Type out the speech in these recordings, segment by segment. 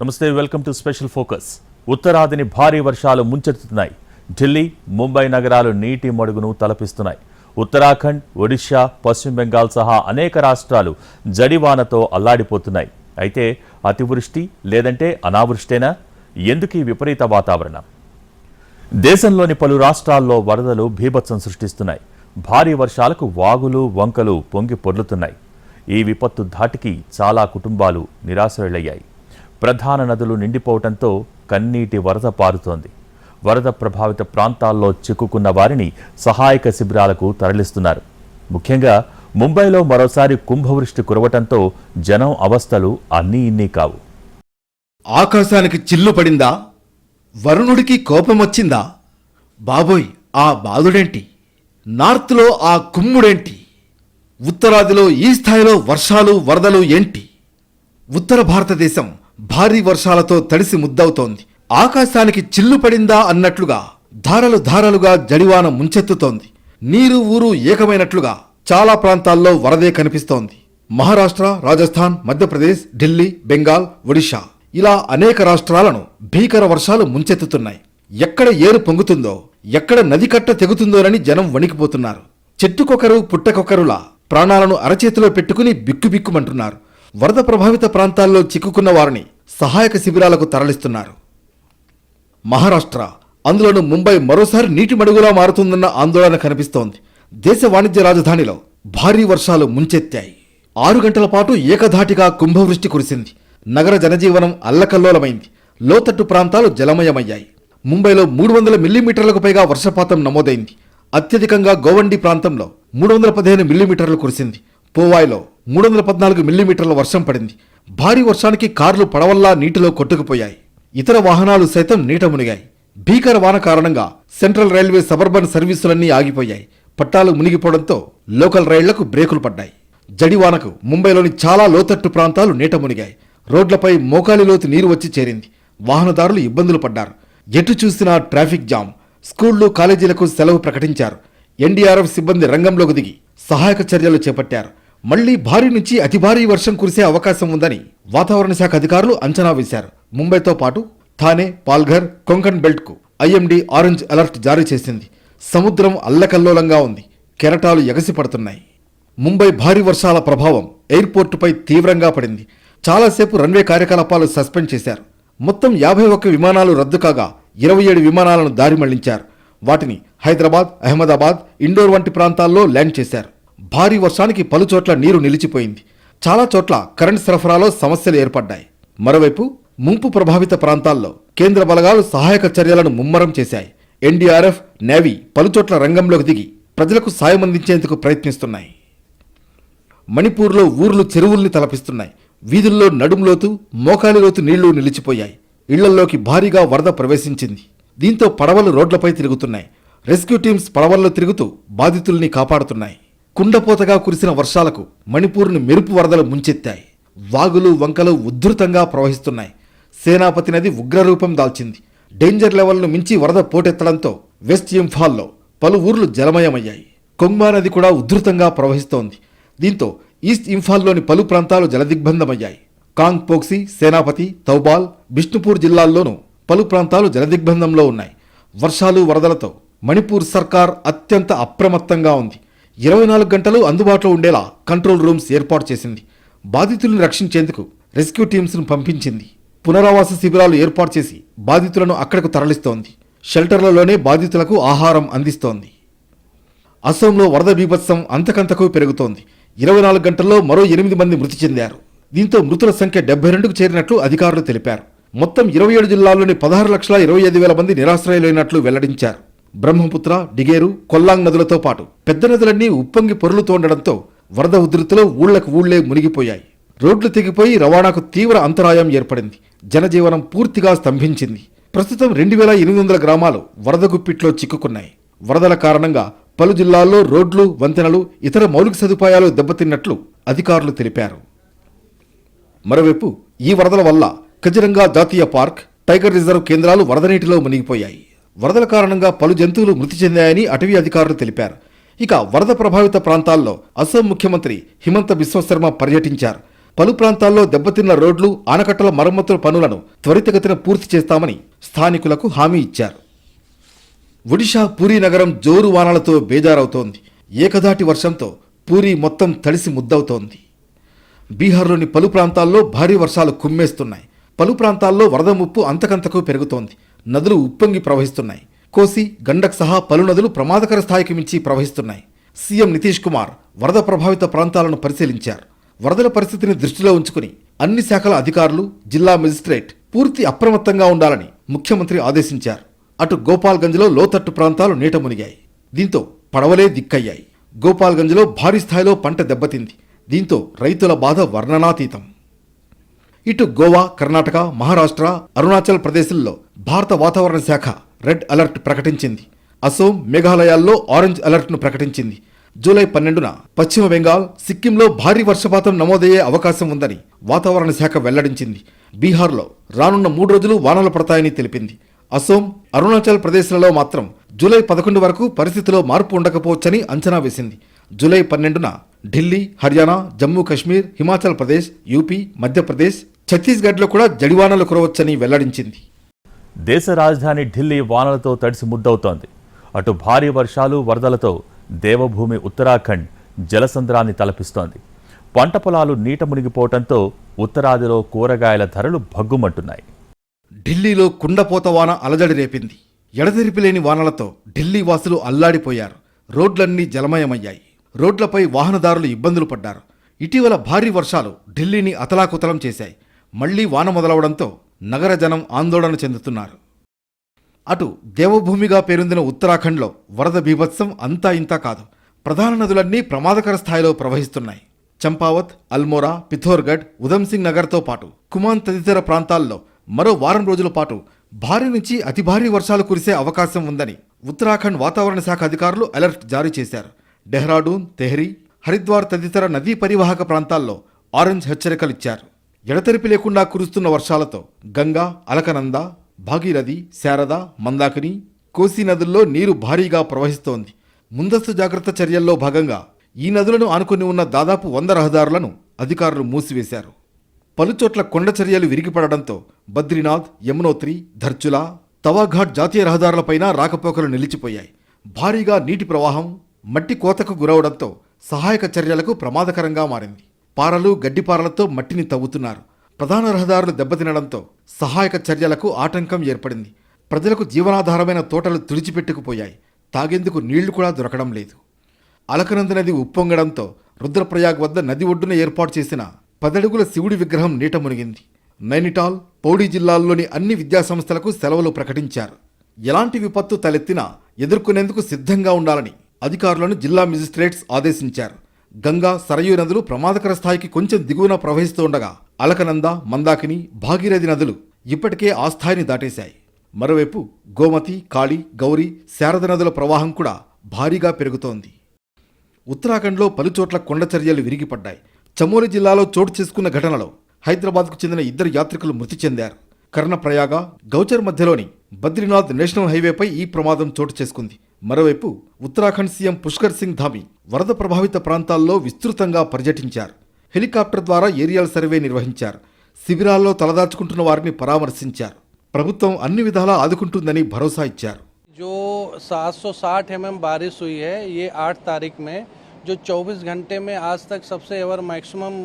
నమస్తే welcome to special focus. ఉత్తరాదిని భారీ వర్షాలు ముంచెత్తుతున్నాయి. ఢిల్లీ ముంబై నగరాలు నీటి మడుగును తలపిస్తున్నాయి. ఉత్తరాఖండ్ ఒడిశా పశ్చిమ బెంగాల్ సహా అనేక రాష్ట్రాలు జడివానతో అల్లాడిపోతున్నాయి. అయితే అతివృష్టి లేదంటే అనావృష్టేనా? ఎందుకు ఈ విపరీత వాతావరణం? దేశంలోని పలు రాష్ట్రాల్లో వరదలు భీభత్సం సృష్టిస్తున్నాయి. భారీ వర్షాలకు వాగులు వంకలు పొంగి పొర్లుతున్నాయి. ఈ విపత్తు ధాటికి చాలా కుటుంబాలు నిరాశ్రయులయ్యాయి ప్రధాన నదులు నిండిపోవడంతో కన్నీటి వరద పారుతోంది. వరద ప్రభావిత ప్రాంతాల్లో చిక్కుకున్న వారిని సహాయక శిబిరాలకు తరలిస్తున్నారు. ముఖ్యంగా ముంబైలో మరోసారి కుంభవృష్టి కురవటంతో జనం అవస్థలు అన్నీ ఇన్నీ కావు. ఆకాశానికి చిల్లు పడిందా? వరుణుడికి కోపం వచ్చిందా? బాబోయ్ ఆ బాధుడేంటి నార్త్లో ఆ కుమ్ముడేంటి? ఉత్తరాదిలో ఈ స్థాయిలో వర్షాలు వరదలు ఏంటి? ఉత్తర భారతదేశం భారీ వర్షాలతో తడిసి ముద్దవుతోంది. ఆకాశానికి చిల్లు పడిందా అన్నట్లుగా ధారలు ధారలుగా జడివాన ముంచెత్తుతోంది. నీరు ఊరు ఏకమైనట్లుగా చాలా ప్రాంతాల్లో వరదే కనిపిస్తోంది. మహారాష్ట్ర రాజస్థాన్ మధ్యప్రదేశ్ ఢిల్లీ బెంగాల్ ఒడిషా ఇలా అనేక రాష్ట్రాలను భీకర వర్షాలు ముంచెత్తుతున్నాయి. ఎక్కడ ఏరు పొంగుతుందో ఎక్కడ నది కట్ట తెగుతుందోనని జనం వణికిపోతున్నారు. చెట్టుకొకరు పుట్టకొకరులా ప్రాణాలను అరచేతిలో పెట్టుకుని బిక్కుబిక్కుమంటున్నారు వరద ప్రభావిత ప్రాంతాల్లో చిక్కుకున్న వారిని సహాయక శిబిరాలకు తరలిస్తున్నారు. మహారాష్ట్ర అందులోనూ ముంబై మరోసారి నీటి మడుగులా మారుతుందన్న ఆందోళన కనిపిస్తోంది. దేశ వాణిజ్య రాజధానిలో భారీ వర్షాలు ముంచెత్తాయి. ఆరు గంటల పాటు ఏకధాటిగా కుంభవృష్టి కురిసింది. నగర జనజీవనం అల్లకల్లోలమైంది. లోతట్టు ప్రాంతాలు జలమయమయ్యాయి. ముంబైలో మూడు వందల మిల్లీమీటర్లకు పైగా వర్షపాతం నమోదైంది. అత్యధికంగా గోవండి ప్రాంతంలో మూడు వందల పదిహేను మిల్లీమీటర్లు కురిసింది. పోవాయిలో మూడు వందల పద్నాలుగు మిల్లీమీటర్ల వర్షం పడింది. భారీ వర్షానికి కార్లు పడవల్లా నీటిలో కొట్టుకుపోయాయి. ఇతర వాహనాలు సైతం నీట మునిగాయి. భీకర వాన కారణంగా సెంట్రల్ రైల్వే సబర్బన్ సర్వీసులన్నీ ఆగిపోయాయి. పట్టాలు మునిగిపోవడంతో లోకల్ రైళ్ళకు బ్రేకులు పడ్డాయి. జడివానకు ముంబైలోని చాలా లోతట్టు ప్రాంతాలు నీట మునిగాయి. రోడ్లపై మోకాలిలోతు నీరు వచ్చి చేరింది. వాహనదారులు ఇబ్బందులు పడ్డారు. ఎటు చూసినా ట్రాఫిక్ జామ్. స్కూళ్ళు కాలేజీలకు సెలవు ప్రకటించారు. ఎన్డీఆర్ఎఫ్ సిబ్బంది రంగంలోకి దిగి సహాయక చర్యలు చేపట్టారు. మళ్ళీ భారీ నుంచి అతి భారీ వర్షం కురిసే అవకాశం ఉందని వాతావరణ శాఖ అధికారులు అంచనా వేశారు. ముంబైతో పాటు థానే పాల్ఘర్ కొంకణ్ బెల్ట్కు ఐఎండీ ఆరెంజ్ అలర్ట్ జారీ చేసింది. సముద్రం అల్లకల్లోలంగా ఉంది. కెరటాలు ఎగసిపడుతున్నాయి. ముంబై భారీ వర్షాల ప్రభావం ఎయిర్పోర్టుపై తీవ్రంగా పడింది. చాలాసేపు రన్వే కార్యకలాపాలు సస్పెండ్ చేశారు. మొత్తం యాభై ఒక్క విమానాలు రద్దు కాగా ఇరవై ఏడు విమానాలను దారి మళ్ళించారు. వాటిని హైదరాబాద్ అహ్మదాబాద్ ఇండోర్ వంటి ప్రాంతాల్లో ల్యాండ్ చేశారు. భారీ వర్షానికి పలుచోట్ల నీరు నిలిచిపోయింది. చాలా చోట్ల కరెంట్ సరఫరాలో సమస్యలు ఏర్పడ్డాయి. మరోవైపు ముంపు ప్రభావిత ప్రాంతాల్లో కేంద్ర బలగాలు సహాయక చర్యలను ముమ్మరం చేశాయి. ఎన్డీఆర్ఎఫ్ నేవీ పలుచోట్ల రంగంలోకి దిగి ప్రజలకు సాయం అందించేందుకు ప్రయత్నిస్తున్నాయి. మణిపూర్లో ఊర్లు చెరువుల్ని తలపిస్తున్నాయి. వీధుల్లో నడుంలోతు మోకాలిలోతు నీళ్ళు నిలిచిపోయాయి. ఇళ్ళల్లోకి భారీగా వరద ప్రవేశించింది. దీంతో పడవలు రోడ్లపై తిరుగుతున్నాయి. రెస్క్యూ టీమ్స్ పడవల్లో తిరుగుతూ బాధితుల్ని కాపాడుతున్నాయి. కుండపోతగా కురిసిన వర్షాలకు మణిపూర్ను మెరుపు వరదలు ముంచెత్తాయి. వాగులు వంకలు ఉధృతంగా ప్రవహిస్తున్నాయి. సేనాపతి నది ఉగ్రరూపం దాల్చింది. డేంజర్ లెవెల్ను మించి వరద పోటెత్తడంతో వెస్ట్ ఇంఫాల్లో పలు ఊర్లు జలమయమయ్యాయి. కొంగ్మా నది కూడా ఉధృతంగా ప్రవహిస్తోంది. దీంతో ఈస్ట్ ఇంఫాల్లోని పలు ప్రాంతాలు జలదిగ్బంధమయ్యాయి. కాంగ్ పోక్సీ సేనాపతి తౌబాల్ బిష్ణుపూర్ జిల్లాల్లోనూ పలు ప్రాంతాలు జలదిగ్బంధంలో ఉన్నాయి. వర్షాలు వరదలతో మణిపూర్ సర్కార్ అత్యంత అప్రమత్తంగా ఉంది. ఇరవై నాలుగు గంటలు అందుబాటులో ఉండేలా కంట్రోల్ రూమ్స్ ఏర్పాటు చేసింది. బాధితులను రక్షించేందుకు రెస్క్యూ టీమ్స్ను పంపించింది. పునరావాస శిబిరాలు ఏర్పాటు చేసి బాధితులను అక్కడకు తరలిస్తోంది. షెల్టర్లలోనే బాధితులకు ఆహారం అందిస్తోంది. అసోంలో వరద బీభత్సం అంతకంతకు పెరుగుతోంది. ఇరవై నాలుగు గంటల్లో మరో ఎనిమిది మంది మృతి చెందారు. దీంతో మృతుల సంఖ్య డెబ్బై రెండుకు చేరినట్లు అధికారులు తెలిపారు. మొత్తం ఇరవై ఏడు జిల్లాల్లోని పదహారు లక్షల ఇరవై ఐదు వేల మంది నిరాశ్రయులైనట్లు వెల్లడించారు. బ్రహ్మపుత్ర డిగేరు కొల్లాంగ్ నదులతో పాటు పెద్ద నదులన్నీ ఉప్పొంగి పొరులుతోండడంతో వరద ఉధృతిలో ఊళ్ళకు ఊళ్ళే మునిగిపోయాయి. రోడ్లు తెగిపోయి రవాణాకు తీవ్ర అంతరాయం ఏర్పడింది. జనజీవనం పూర్తిగా స్తంభించింది. ప్రస్తుతం రెండు వేల ఎనిమిది వందల గ్రామాలు వరద గుప్పిట్లో చిక్కుకున్నాయి. వరదల కారణంగా పలు జిల్లాల్లో రోడ్లు వంతెనలు ఇతర మౌలిక సదుపాయాలు దెబ్బతిన్నట్లు అధికారులు తెలిపారు. మరోవైపు ఈ వరదల వల్ల కజిరంగా జాతీయ పార్క్ టైగర్ రిజర్వ్ కేంద్రాలు వరద నీటిలో మునిగిపోయాయి. వరదల కారణంగా పలు జంతువులు మృతి చెందాయని అటవీ అధికారులు తెలిపారు. ఇక వరద ప్రభావిత ప్రాంతాల్లో అసోం ముఖ్యమంత్రి హిమంత బిశ్వశర్మ పర్యటించారు. పలు ప్రాంతాల్లో దెబ్బతిన్న రోడ్లు ఆనకట్టల మరమ్మతుల పనులను త్వరితగతిన పూర్తి చేస్తామని స్థానికులకు హామీ ఇచ్చారు. ఒడిషా పూరీ నగరం జోరు వానలతో బేజారవుతోంది. ఏకధాటి వర్షంతో పూరీ మొత్తం తడిసి ముద్దవుతోంది. బీహార్లోని పలు ప్రాంతాల్లో భారీ వర్షాలు కుమ్మేస్తున్నాయి. పలు ప్రాంతాల్లో వరద ముప్పు అంతకంతకు పెరుగుతోంది. నదులు ఉప్పొంగి ప్రవహిస్తున్నాయి. కోసి గండక్ సహా పలు నదులు ప్రమాదకర స్థాయికి మించి ప్రవహిస్తున్నాయి. సీఎం నితీష్ కుమార్ వరద ప్రభావిత ప్రాంతాలను పరిశీలించారు. వరదల పరిస్థితిని దృష్టిలో ఉంచుకుని అన్ని శాఖల అధికారులు జిల్లా మెజిస్ట్రేట్ పూర్తి అప్రమత్తంగా ఉండాలని ముఖ్యమంత్రి ఆదేశించారు. అటు గోపాల్గంజ్లో లోతట్టు ప్రాంతాలు నీట మునిగాయి. దీంతో పడవలే దిక్కయ్యాయి. గోపాల్గంజ్లో భారీ స్థాయిలో పంట దెబ్బతింది. దీంతో రైతుల బాధ వర్ణనాతీతం. ఇటు గోవా కర్ణాటక మహారాష్ట్ర అరుణాచల్ ప్రదేశ్ల్లో భారత వాతావరణ శాఖ రెడ్ అలర్ట్ ప్రకటించింది. అసోం మేఘాలయాల్లో ఆరెంజ్ అలర్ట్ను ప్రకటించింది. జూలై పన్నెండున పశ్చిమ బెంగాల్ సిక్కింలో భారీ వర్షపాతం నమోదయ్యే అవకాశం ఉందని వాతావరణ శాఖ వెల్లడించింది. బీహార్లో రానున్న మూడు రోజులు వానలు పడతాయని తెలిపింది. అసోం అరుణాచల్ ప్రదేశ్లలో మాత్రం జూలై పదకొండు వరకు పరిస్థితిలో మార్పు ఉండకపోవచ్చని అంచనా వేసింది. జూలై పన్నెండున ఢిల్లీ హర్యానా జమ్మూ కాశ్మీర్ హిమాచల్ ప్రదేశ్ యూపీ మధ్యప్రదేశ్ ఛత్తీస్గఢ్లో కూడా జడివానలు కురవచ్చని వెల్లడించింది. దేశ రాజధాని ఢిల్లీ వానలతో తడిసి ముద్దవుతోంది. అటు భారీ వర్షాలు వరదలతో దేవభూమి ఉత్తరాఖండ్ జలసంద్రాన్ని తలపిస్తోంది. పంట పొలాలు నీట మునిగిపోవడంతో ఉత్తరాదిలో కూరగాయల ధరలు భగ్గుమంటున్నాయి. ఢిల్లీలో కుండపోత వాన అలజడి రేపింది. ఎడతెరిపిలేని వానలతో ఢిల్లీ వాసులు అల్లాడిపోయారు. రోడ్లన్నీ జలమయమయ్యాయి. రోడ్లపై వాహనదారులు ఇబ్బందులు పడ్డారు. ఇటీవల భారీ వర్షాలు ఢిల్లీని అతలాకుతలం చేశాయి. మళ్ళీ వాన మొదలవడంతో నగర జనం ఆందోళన చెందుతున్నారు. అటు దేవభూమిగా పేరొందిన ఉత్తరాఖండ్లో వరద బీభత్సం అంతా ఇంతా కాదు. ప్రధాన నదులన్నీ ప్రమాదకర స్థాయిలో ప్రవహిస్తున్నాయి. చంపావత్ అల్మోరా పిథోర్గఢ్ ఉధమ్సింగ్ నగర్తో పాటు కుమాన్ తదితర ప్రాంతాల్లో మరో వారం రోజుల పాటు భారీ నుంచి అతి భారీ వర్షాలు కురిసే అవకాశం ఉందని ఉత్తరాఖండ్ వాతావరణ శాఖ అధికారులు అలర్ట్ జారీ చేశారు. డెహ్రాడూన్ తెహ్రీ హరిద్వార్ తదితర నదీ పరివాహక ప్రాంతాల్లో ఆరెంజ్ హెచ్చరికలిచ్చారు ఎడతెరిపి లేకుండా కురుస్తున్న వర్షాలతో గంగా అలకనంద భాగీరథి శారద మందాకిని కోసీ నదుల్లో నీరు భారీగా ప్రవహిస్తోంది. ముందస్తు జాగ్రత్త చర్యల్లో భాగంగా ఈ నదులను ఆనుకుని ఉన్న దాదాపు వంద రహదారులను అధికారులు మూసివేశారు. పలుచోట్ల కొండ చర్యలు విరిగిపడడంతో బద్రీనాథ్ యమునోత్రి ధర్చుల తవాఘాట్ జాతీయ రహదారులపైన రాకపోకలు నిలిచిపోయాయి. భారీగా నీటి ప్రవాహం మట్టి కోతకు గురవడంతో సహాయక చర్యలకు ప్రమాదకరంగా మారింది. పారలు గడ్డిపారలతో మట్టిని తవ్వుతున్నారు. ప్రధాన రహదారులు దెబ్బతినడంతో సహాయక చర్యలకు ఆటంకం ఏర్పడింది. ప్రజలకు జీవనాధారమైన తోటలు తుడిచిపెట్టుకుపోయాయి. తాగేందుకు నీళ్ళు కూడా దొరకడం లేదు. అలకనంద నది ఉప్పొంగడంతో రుద్రప్రయాగ్ వద్ద నది ఒడ్డున ఏర్పాటు చేసిన పదడుగుల శివుడి విగ్రహం నీట మునిగింది. నైనిటాల్ పౌడీ జిల్లాల్లోని అన్ని విద్యాసంస్థలకు సెలవులు ప్రకటించారు. ఎలాంటి విపత్తు తలెత్తినా ఎదుర్కొనేందుకు సిద్ధంగా ఉండాలని అధికారులను జిల్లా మెజిస్ట్రేట్స్ ఆదేశించారు. గంగా సరయూ నదులు ప్రమాదకర స్థాయికి కొంచెం దిగువన ప్రవహిస్తుండగా అలకనంద మందాకిని భాగీరథి నదులు ఇప్పటికే ఆ స్థాయిని దాటేశాయి. మరోవైపు గోమతి కాళి గౌరీ శారద నదుల ప్రవాహం కూడా భారీగా పెరుగుతోంది. ఉత్తరాఖండ్లో పలుచోట్ల కొండ చర్యలు విరిగిపడ్డాయి. చమోలి జిల్లాలో చోటు చేసుకున్న ఘటనలో హైదరాబాద్కు చెందిన ఇద్దరు యాత్రికులు మృతి చెందారు. కర్ణప్రయాగ గౌచర్ మధ్యలోని బద్రీనాథ్ నేషనల్ హైవేపై ఈ ప్రమాదం చోటు చేసుకుంది. మరోవైపు ఉత్తరాఖండ్ సీఎం పుష్కర్ సింగ్ ధామి వరద ప్రభావిత ప్రాంతాల్లో విస్తృతంగా పర్యటించారు హెలికాప్టర్ ద్వారా ఏరియల్ సర్వే నిర్వహించారు శిబిరాల్లో తలదాచుకుంటున్న వారిని పరామర్శించారు ప్రభుత్వం అన్ని విధాలా ఆదుకుంటుందని భరోసా ఇచ్చారు जो 760 एम बारिश हुई है ये 8 तारीख में जो 24 घंटे में आज तक सबसे एवर मैक्सिमम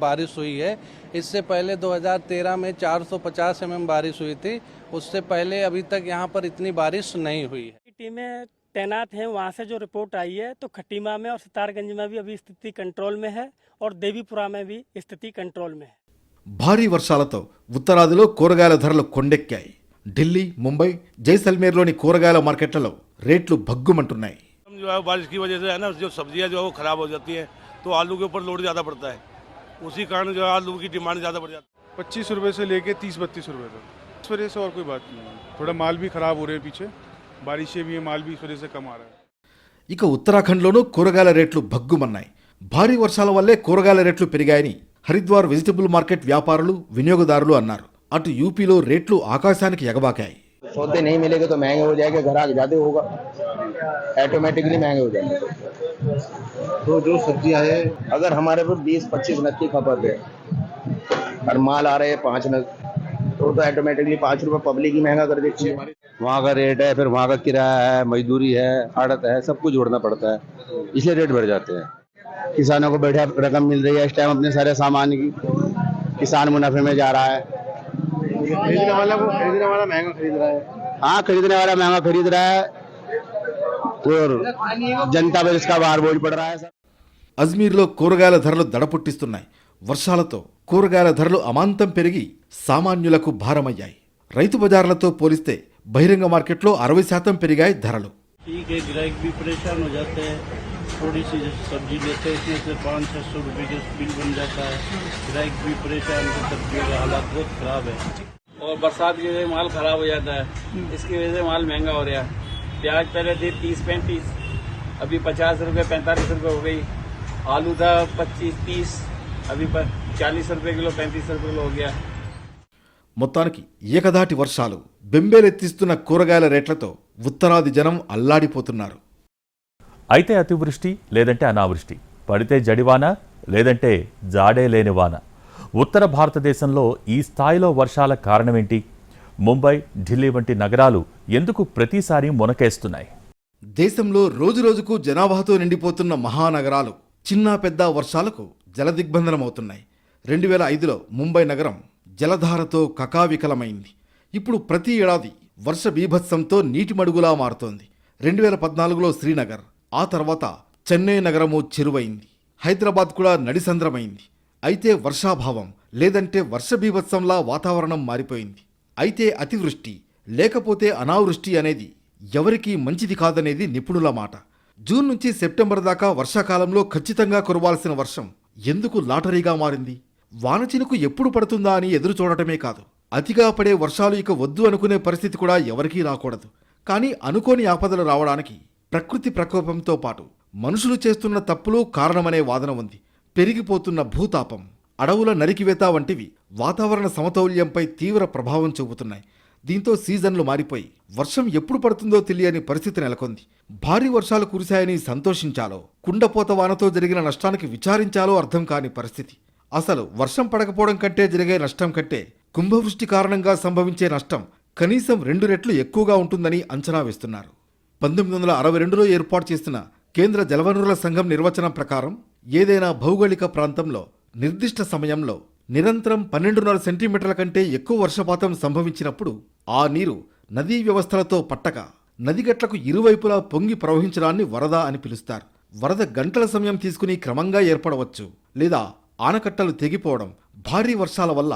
बारिश हुई है इससे पहले 2013 में 450 एम बारिश हुई थी उससे पहले अभी तक यहाँ पर इतनी बारिश नहीं हुई है की टीमें तैनात हैं वहाँ से जो रिपोर्ट आई है तो खटीमा में और सितारगंज में भी अभी स्थिति कंट्रोल में है और देवीपुरा में भी स्थिति कंट्रोल में है భారీ వర్షాలతో ఉత్తరాదిలో కూరగాయల ధరలు కొండెక్కాయి ఢిల్లీ ముంబై జైసల్మేర్లోని కూరగాయల మార్కెట్లలో రేట్లు భగ్గుమంటున్నాయి हम जो है बारिश की वजह से है ना जो सब्जियां जो है वो खराब हो जाती हैं तो आलू के ऊपर लोड ज़्यादा पड़ता है उसी कारण जो है आलू की डिमांड ज़्यादा बढ़ जाती है पच्चीस रुपये से लेके तीस बत्तीस रुपये तक इस वजह से और कोई बात नहीं है थोड़ा माल भी ख़राब हो रहे हैं पीछे बारिशें भी हैं माल भी इस वजह से कम आ रहा है ఇక ఉత్తరాఖండ్లోనూ కూరగాయల రేట్లు భగ్గుమన్నాయి భారీ వర్షాల వల్లే కూరగాయల రేట్లు పెరిగాయని హరిద్వార్ వెజిటబుల్ మార్కెట్ వ్యాపారులు వినియోగదారులు అన్నారు అటు యూపీలో రేట్లు ఆకాశానికి ఎగబాకాయి सौदे नहीं मिलेंगे तो महंगे हो जाएंगे ग्राहक ज्यादा होगा ऑटोमेटिकली महंगे हो जाएंगे तो जो सब्जियां है अगर हमारे पास बीस पच्चीस नग की खपत है और माल आ रहे हैं पाँच नग तो तो ऑटोमेटिकली पाँच रुपये पब्लिक ही महंगा कर देती है वहाँ का रेट है फिर वहाँ का किराया है मजदूरी है आड़त है सब कुछ जोड़ना पड़ता है इसलिए रेट बढ़ जाते हैं किसानों को बढ़िया रकम मिल रही है इस टाइम अपने सारे सामान की किसान मुनाफे में जा रहा है खरीदने वाला को खरीदने वाला महंगा खरीद रहा है हाँ खरीदने वाला महंगा खरीद रहा है और जनता पर इसका बाहर बोझ पड़ रहा है सर అజ్మీర్లో కూరగాయల ధరలు దడపుట్టిస్తున్నాయి వర్షాలతో కూరగాయల ధరలు అమాంతం పెరిగి సామాన్యులకు భారమయ్యాయి రైతు బజార్లతో పోలిస్తే బహిరంగ మార్కెట్లో అరవై శాతం పెరిగాయి ధరలు ठीक है ग्राहक भी परेशान हो जाते हैं थोड़ी सी सब्जी लेते हैं इसमें से पाँच छः सौ रुपये का बिल बन जाता है ग्राहक भी परेशान है सब्जियों का हालात बहुत खराब है और बरसात की वजह से माल खराब हो जाता है इसकी वजह से माल महंगा हो रहा है प्याज पहले थी तीस पैंतीस अभी पचास रुपये पैंतालीस रुपये हो गई आलू था पच्चीस तीस अभी चालीस रुपये किलो पैंतीस रुपये किलो हो गया మొత్తానికి ఏకధాటి వర్షాలు బెంబేలెత్తిస్తున్న కూరగాయల రేట్లతో ఉత్తరాది జనం అల్లాడిపోతున్నారు. అయితే అతివృష్టి లేదంటే అనావృష్టి. పడితే జడివాన లేదంటే జాడే లేని వాన. ఉత్తర భారతదేశంలో ఈ స్థాయిలో వర్షాల కారణమేంటి? ముంబై ఢిల్లీ వంటి నగరాలు ఎందుకు ప్రతిసారి మునకేస్తున్నాయి? దేశంలో రోజురోజుకు జనాభాతో నిండిపోతున్న మహానగరాలు చిన్న పెద్ద వర్షాలకు జలదిగ్బంధనమవుతున్నాయి. రెండు వేల ఐదులో ముంబై నగరం జలధారతో కకావికలమైంది. ఇప్పుడు ప్రతి ఏడాది వర్ష బీభత్సంతో నీటి మడుగులా మారుతోంది. రెండు వేల పద్నాలుగులో శ్రీనగర్ ఆ తర్వాత చెన్నై నగరము చెరువైంది. హైదరాబాద్ కూడా నడిసంద్రమైంది. అయితే వర్షాభావం లేదంటే వర్ష బీభత్సంలా వాతావరణం మారిపోయింది. అయితే అతివృష్టి లేకపోతే అనావృష్టి అనేది ఎవరికీ మంచిది కాదనేది నిపుణుల మాట. జూన్ నుంచి సెప్టెంబర్ దాకా వర్షాకాలంలో ఖచ్చితంగా కురవాల్సిన వర్షం ఎందుకు లాటరీగా మారింది? వానచినుకు ఎప్పుడు పడుతుందా అని ఎదురు చూడటమే కాదు. అతిగా పడే వర్షాలు ఇక వద్దు అనుకునే పరిస్థితి కూడా ఎవరికీ రాకూడదు. కానీ అనుకోని ఆపదలు రావడానికి ప్రకృతి ప్రకోపంతో పాటు మనుషులు చేస్తున్న తప్పులు కారణమనే వాదన ఉంది. పెరిగిపోతున్న భూతాపం అడవుల నరికివేత వంటివి వాతావరణ సమతౌల్యంపై తీవ్ర ప్రభావం చూపుతున్నాయి. దీంతో సీజన్లు మారిపోయి వర్షం ఎప్పుడు పడుతుందో తెలియని పరిస్థితి నెలకొంది. భారీ వర్షాలు కురిశాయని సంతోషించాలో కుండపోత వానతో జరిగిన నష్టానికి విచారించాలో అర్థం కాని పరిస్థితి. అసలు వర్షం పడకపోవడం కంటే జరిగే నష్టం కంటే కుంభవృష్టి కారణంగా సంభవించే నష్టం కనీసం రెండు రెట్లు ఎక్కువగా ఉంటుందని అంచనా వేస్తున్నారు. పంతొమ్మిది వందల అరవై రెండులో ఏర్పాటు చేసిన కేంద్ర జలవనరుల సంఘం నిర్వచనం ప్రకారం ఏదైనా భౌగోళిక ప్రాంతంలో నిర్దిష్ట సమయంలో నిరంతరం పన్నెండున్నర సెంటీమీటర్ల కంటే ఎక్కువ వర్షపాతం సంభవించినప్పుడు ఆ నీరు నదీ వ్యవస్థలతో పట్టక నదిగట్లకు ఇరువైపులా పొంగి ప్రవహించడాన్ని వరద అని పిలుస్తారు. వరద గంటల సమయం తీసుకుని క్రమంగా ఏర్పడవచ్చు లేదా ఆనకట్టలు తెగిపోవడం భారీ వర్షాల వల్ల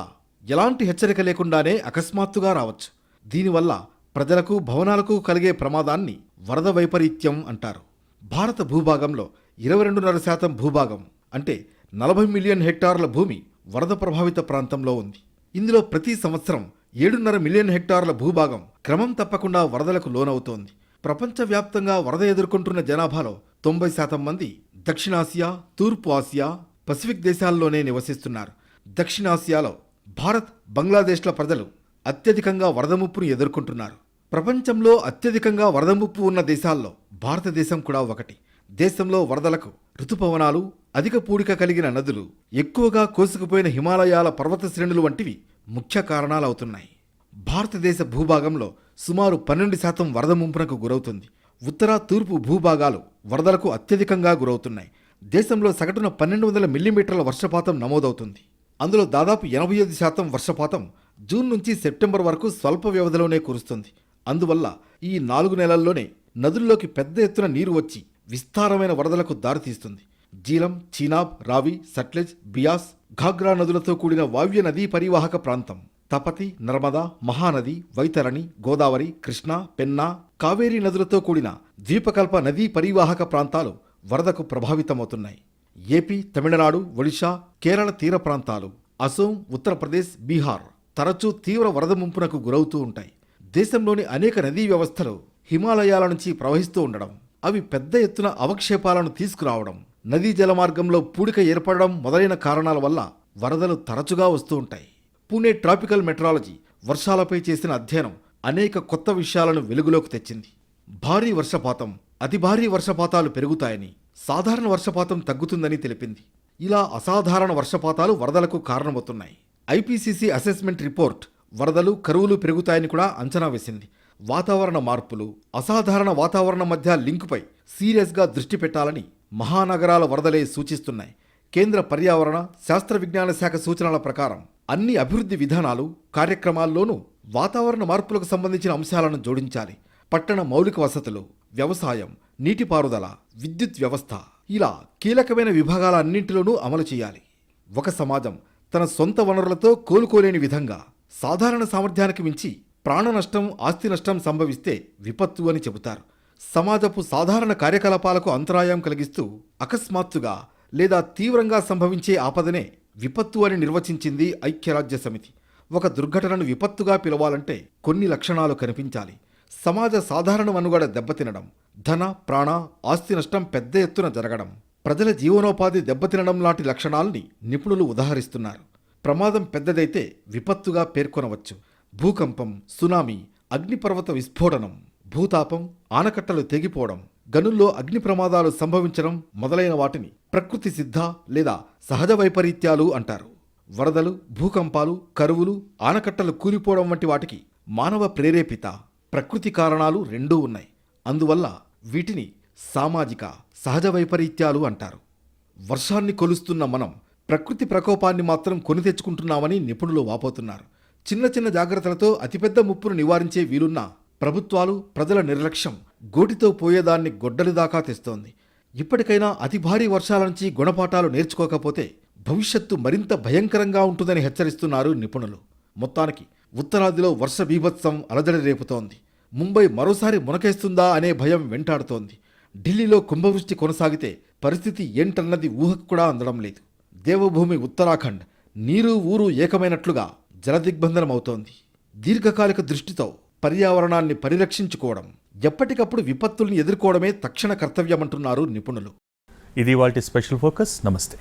ఎలాంటి హెచ్చరిక లేకుండానే అకస్మాత్తుగా రావచ్చు. దీనివల్ల ప్రజలకు భవనాలకు కలిగే ప్రమాదాన్ని వరద వైపరీత్యం అంటారు. భారత భూభాగంలో ఇరవై రెండున్నర శాతం భూభాగం అంటే నలభై మిలియన్ హెక్టార్ల భూమి వరద ప్రభావిత ప్రాంతంలో ఉంది. ఇందులో ప్రతి సంవత్సరం ఏడున్నర మిలియన్ హెక్టార్ల భూభాగం క్రమం తప్పకుండా వరదలకు లోనవుతోంది. ప్రపంచవ్యాప్తంగా వరద ఎదుర్కొంటున్న జనాభాలో తొంభై శాతం మంది దక్షిణాసియా తూర్పు ఆసియా పసిఫిక్ దేశాల్లోనే నివసిస్తున్నారు. దక్షిణాసియాలో భారత్ బంగ్లాదేశ్ల ప్రజలు అత్యధికంగా వరద ముప్పును ఎదుర్కొంటున్నారు. ప్రపంచంలో అత్యధికంగా వరద ముప్పు ఉన్న దేశాల్లో భారతదేశం కూడా ఒకటి. దేశంలో వరదలకు ఋతుపవనాలు అధిక పూడిక కలిగిన నదులు ఎక్కువగా కోసుకుపోయిన హిమాలయాల పర్వత శ్రేణులు వంటివి ముఖ్య కారణాలవుతున్నాయి. భారతదేశ భూభాగంలో సుమారు పన్నెండు శాతం వరద ముంపునకు గురవుతుంది. ఉత్తర తూర్పు భూభాగాలు వరదలకు అత్యధికంగా గురవుతున్నాయి. దేశంలో సగటున పన్నెండు వందల మిల్లీమీటర్ల వర్షపాతం నమోదవుతుంది. అందులో దాదాపు ఎనభై ఐదు శాతం వర్షపాతం జూన్ నుంచి సెప్టెంబర్ వరకు స్వల్ప వ్యవధిలోనే కురుస్తుంది. అందువల్ల ఈ నాలుగు నెలల్లోనే నదుల్లోకి పెద్ద ఎత్తున నీరు వచ్చి విస్తారమైన వరదలకు దారితీస్తుంది. జీలం చీనాబ్ రావి సట్లెజ్ బియాస్ ఘాగ్రా నదులతో కూడిన వావ్య నదీ పరివాహక ప్రాంతం. తపతి నర్మదా మహానది వైతరణి గోదావరి కృష్ణా పెన్నా కావేరీ నదులతో కూడిన ద్వీపకల్ప నదీ పరివాహక ప్రాంతాలు వరదకు ప్రభావితమవుతున్నాయి. ఏపీ తమిళనాడు ఒడిషా కేరళ తీర ప్రాంతాలు అసోం ఉత్తరప్రదేశ్ బీహార్ తరచూ తీవ్ర వరద ముంపునకు గురవుతూ ఉంటాయి. దేశంలోని అనేక నదీ వ్యవస్థలు హిమాలయాల నుంచి ప్రవహిస్తూ ఉండడం అవి పెద్ద ఎత్తున అవక్షేపాలను తీసుకురావడం నదీ జలమార్గంలో పూడిక ఏర్పడడం మొదలైన కారణాల వల్ల వరదలు తరచుగా వస్తూ ఉంటాయి. పూణే ట్రాపికల్ మెట్రాలజీ వర్షాలపై చేసిన అధ్యయనం అనేక కొత్త విషయాలను వెలుగులోకి తెచ్చింది. భారీ వర్షపాతం అతి భారీ వర్షపాతాలు పెరుగుతాయని సాధారణ వర్షపాతం తగ్గుతుందని తెలిపింది. ఇలా అసాధారణ వర్షపాతాలు వరదలకు కారణమవుతున్నాయి. ఐపీసీసీ అసెస్మెంట్ రిపోర్ట్ వరదలు కరువులు పెరుగుతాయని కూడా అంచనా వేసింది. వాతావరణ మార్పులు అసాధారణ వాతావరణం మధ్య లింకుపై సీరియస్గా దృష్టి పెట్టాలని మహానగరాల వరదలే సూచిస్తున్నాయి. కేంద్ర పర్యావరణ శాస్త్ర విజ్ఞాన శాఖ సూచనల ప్రకారం అన్ని అభివృద్ధి విధానాలు కార్యక్రమాల్లోనూ వాతావరణ మార్పులకు సంబంధించిన అంశాలను జోడించాలి. పట్టణ మౌలిక వసతులు వ్యవసాయం నీటిపారుదల విద్యుత్ వ్యవస్థ ఇలా కీలకమైన విభాగాలన్నింటిలోనూ అమలు చేయాలి. ఒక సమాజం తన సొంత వనరులతో కోలుకోలేని విధంగా సాధారణ సామర్థ్యానికి మించి ప్రాణ నష్టం ఆస్తి నష్టం సంభవిస్తే విపత్తు అని చెబుతారు. సమాజపు సాధారణ కార్యకలాపాలకు అంతరాయం కలిగిస్తూ అకస్మాత్తుగా లేదా తీవ్రంగా సంభవించే ఆపదనే విపత్తు అని నిర్వచించింది ఐక్యరాజ్య సమితి. ఒక దుర్ఘటనను విపత్తుగా పిలవాలంటే కొన్ని లక్షణాలు కనిపించాలి. సమాజ సాధారణ మనుగడ దెబ్బతినడం ధన ప్రాణ ఆస్తి నష్టం పెద్ద ఎత్తున జరగడం ప్రజల జీవనోపాధి దెబ్బతినడం లాంటి లక్షణాల్ని నిపుణులు ఉదాహరిస్తున్నారు. ప్రమాదం పెద్దదైతే విపత్తుగా పేర్కొనవచ్చు. భూకంపం సునామీ అగ్నిపర్వత విస్ఫోటనం భూతాపం ఆనకట్టలు తెగిపోవడం గనుల్లో అగ్ని ప్రమాదాలు సంభవించడం మొదలైన వాటిని ప్రకృతి సిద్ధ లేదా సహజ వైపరీత్యాలు అంటారు. వరదలు భూకంపాలు కరువులు ఆనకట్టలు కూలిపోవడం వంటి వాటికి మానవ ప్రేరేపిత ప్రకృతి కారణాలు రెండూ ఉన్నాయి. అందువల్ల వీటిని సామాజిక సహజ వైపరీత్యాలు అంటారు. వర్షాన్ని కొలుస్తున్న మనం ప్రకృతి ప్రకోపాన్ని మాత్రం కొని తెచ్చుకుంటున్నామని నిపుణులు వాపోతున్నారు. చిన్న చిన్న జాగ్రత్తలతో అతిపెద్ద ముప్పును నివారించే వీలున్న ప్రభుత్వాలు ప్రజల నిర్లక్ష్యం గోటితో పోయేదాన్ని గొడ్డలి దాకా తెస్తోంది. ఇప్పటికైనా అతి భారీ వర్షాల నుంచి గుణపాఠాలు నేర్చుకోకపోతే భవిష్యత్తు మరింత భయంకరంగా ఉంటుందని హెచ్చరిస్తున్నారు నిపుణులు. మొత్తానికి ఉత్తరాదిలో వర్ష బీభత్సం అలజడి రేపుతోంది. ముంబై మరోసారి మునకేస్తుందా అనే భయం వెంటాడుతోంది. ఢిల్లీలో కుంభవృష్టి కొనసాగితే పరిస్థితి ఏంటన్నది ఊహకు కూడా అందడం లేదు. దేవభూమి ఉత్తరాఖండ్ నీరు ఊరు ఏకమైనట్లుగా జలదిగ్బంధనం అవుతోంది దీర్ఘకాలిక దృష్టితో పర్యావరణాన్ని పరిరక్షించుకోవడం ఎప్పటికప్పుడు విపత్తుల్ని ఎదుర్కోవడమే తక్షణ కర్తవ్యమంటున్నారు నిపుణులు. ఇది వాటి స్పెషల్ ఫోకస్. నమస్తే.